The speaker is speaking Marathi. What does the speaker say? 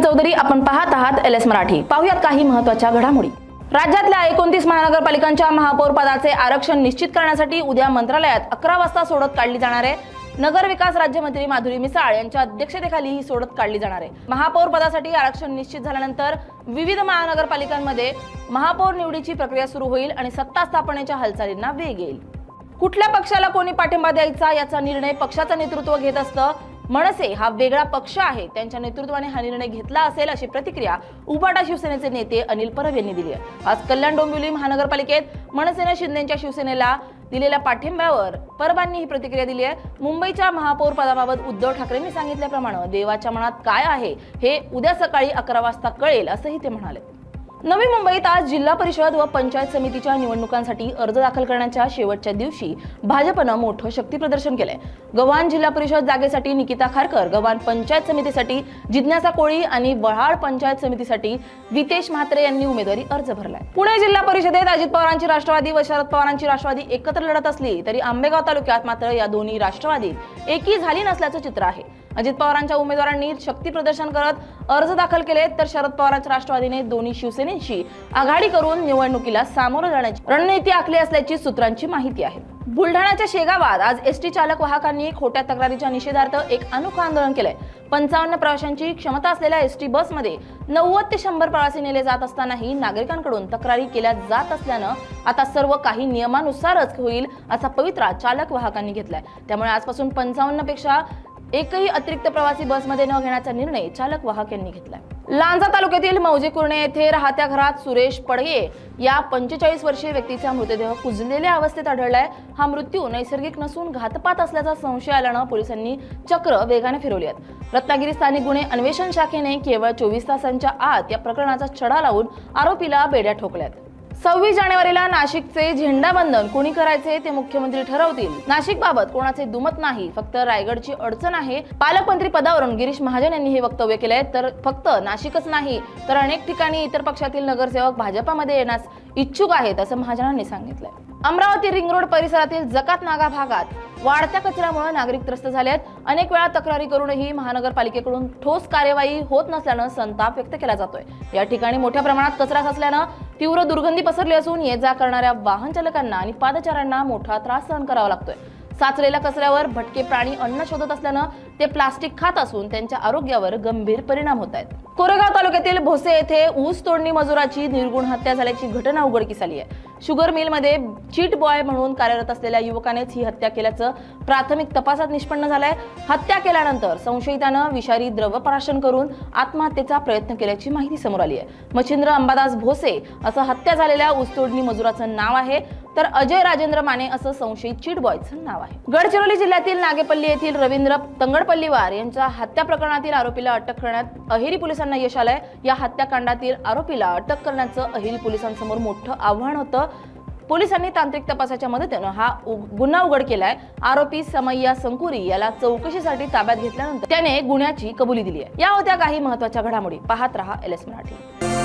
चौधरी आपण पाहत आहात एल एस मराठी. पाहुयात काही महत्त्वाच्या घडामोडी. राज्यातल्या एकोणतीस महानगरपालिकांच्या महापौर पदाचे आरक्षण निश्चित करण्यासाठी उद्या मंत्रालयात अकरा वाजता सोडत काढली जाणार आहे. नगरविकास राज्यमंत्री माधुरी मिसाळ यांच्या अध्यक्षतेखाली ही सोडत काढली जाणार आहे. महापौर पदासाठी आरक्षण निश्चित झाल्यानंतर विविध महानगरपालिकांमध्ये महापौर निवडीची प्रक्रिया सुरू होईल आणि सत्ता स्थापनेच्या हालचालींना वेग येईल. कुठल्या पक्षाला कोणी पाठिंबा द्यायचा याचा निर्णय पक्षाचं नेतृत्व घेत असतं मनसे हा वेगळा पक्ष आहे. त्यांच्या नेतृत्वाने हा निर्णय घेतला असेल अशी प्रतिक्रिया उबाटा शिवसेनेचे नेते अनिल परब यांनी दिली आहे. आज कल्याण डोंबिवली महानगरपालिकेत मनसेने शिंदेच्या शिवसेनेला दिलेल्या पाठिंब्यावर परबांनी ही प्रतिक्रिया दिली आहे. मुंबईच्या महापौर पदाबाबत उद्धव ठाकरेंनी सांगितल्याप्रमाणे देवाच्या मनात काय आहे हे उद्या सकाळी अकरा वाजता कळेल असंही ते म्हणाले. नवी मुंबईत आज जिल्हा परिषद व पंचायत समितीच्या निवडणुकांसाठी अर्ज दाखल करण्याच्या शेवटच्या दिवशी भाजपनं मोठं शक्तीप्रदर्शन केलंय. गव्हाण जिल्हा परिषद जागेसाठी निकिता खारकर गव्हाण पंचायत समितीसाठी जिज्ञासा कोळी आणि वहाड पंचायत समितीसाठी वितेश म्हात्रे यांनी उमेदवारी अर्ज भरलाय. पुणे जिल्हा परिषदेत अजित पवारांची राष्ट्रवादी व शरद पवारांची राष्ट्रवादी एकत्र लढत असली तरी आंबेगाव तालुक्यात मात्र या दोन्ही राष्ट्रवादी एकी झाली नसल्याचं चित्र आहे. अजित पवारांच्या उमेदवारांनी शक्ती प्रदर्शन करत अर्ज दाखल केले तर शरद पवारांच्या राष्ट्रवादीने दोन्ही शिवसेनेशी आघाडी करून निवडणुकीला सामोरं जाण्याची रणनीती आखली असल्याची सूत्रांची माहिती आहे. बुलढाण्याच्या शेगावात आज एसटी चालक वाहकांनी खोट्या तक्रारीच्या निषेधार्थ एक अनोखं आंदोलन केलंय. पंचावन्न प्रवाशांची क्षमता असलेल्या एसटी बसमध्ये नव्वद ते शंभर प्रवासी नेले जात असतानाही नागरिकांकडून तक्रारी केल्या जात असल्यानं आता सर्व काही नियमानुसारच होईल असा पवित्रा चालक वाहकांनी घेतलाय. त्यामुळे आजपासून पंचावन्नपेक्षा एकही अतिरिक्त प्रवासी बसमध्ये न घेण्याचा निर्णय चालक वाहक यांनी घेतलाय. लांजा तालुक्यातील मौजे कुर्णे येथे राहत्या घरात सुरेश पडगे या पंचेचाळीस वर्षीय व्यक्तीचा मृतदेह कुजलेल्या अवस्थेत आढळलाय. हा मृत्यू नैसर्गिक नसून घातपात असल्याचा संशय आल्यानं पोलिसांनी चक्र वेगाने फिरवली आहेत. रत्नागिरी स्थानिक गुन्हे अन्वेषण शाखेने केवळ चोवीस तासांच्या आत या प्रकरणाचा छडा लावून आरोपीला बेड्या ठोकल्यात. सव्वीस जानेवारीला नाशिकचे झेंडाबंधन कोणी करायचे ते मुख्यमंत्री ठरवतील. नाशिक बाबत कोणाचे दुमत नाही फक्त रायगडची अडचण आहे. पालकमंत्री पदावरून गिरीश महाजन यांनी हे वक्तव्य केले तर फक्त नाशिकच नाही तर अनेक ठिकाणी इतर पक्षातील नगरसेवक भाजपामध्ये येण्यास इच्छुक आहेत असं महाजनांनी सांगितलंय. अमरावती रिंग रोड परिसरातील जकात नागा भागात वाढत्या कचऱ्यामुळे नागरिक त्रस्त झाले आहेत अनेक वेळा तक्रारी करूनही महानगरपालिकेकडून ठोस कार्यवाही होत नसल्यानं संताप व्यक्त केला जातोय. या ठिकाणी मोठ्या प्रमाणात कचरा साचल्यानं तीव्र दुर्गंधी पसरली असून ये जा करणाऱ्या वाहन चालकांना आणि पादचाऱ्यांना मोठा त्रास सहन करावा लागतोय. साचलेल्या कचऱ्यावर भटके प्राणी अन्न शोधत असल्यानं ते प्लास्टिक खात असून त्यांच्या आरोग्यावर गंभीर परिणाम होत आहेत. कोरेगाव तालुक्यातील भोसे येथे ऊस तोडणी मजुराची निर्गुण हत्या झाल्याची घटना उघडकीस आली आहे. शुगर मिलमध्ये चीट बॉय म्हणून कार्यरत असलेल्या युवकानेच ही हत्या केल्याचं प्राथमिक तपासात निष्पन्न झालंय. हत्या केल्यानंतर संशयितानं विषारी द्रव प्राशन करून आत्महत्येचा प्रयत्न केल्याची माहिती समोर आली आहे मच्छिंद्र अंबादास भोसे असं हत्या झालेल्या ऊसतोडणी मजुराचं नाव आहे. तर अजय राजेंद्र माने असं संशयित चीट बॉयचं नाव आहे. गडचिरोली जिल्ह्यातील नागेपल्ली येथील रवींद्र तंगडपल्लीवार यांच्या हत्या प्रकरणातील आरोपीला अटक करण्यात अहेरी पोलिसांना यश आलंय. या हत्याकांडातील आरोपीला अटक करण्याचं अहेरी पोलिसांसमोर मोठं आव्हान होतं. पोलिसांनी तांत्रिक तपासाच्या मदतीनं हा गुन्हा उघड केलाय. आरोपी समय्या संकुरी याला चौकशीसाठी ताब्यात घेतल्यानंतर त्याने गुन्ह्याची कबुली दिली आहे या होत्या काही महत्त्वाच्या घडामोडी. पाहत रहा एल एस मराठी.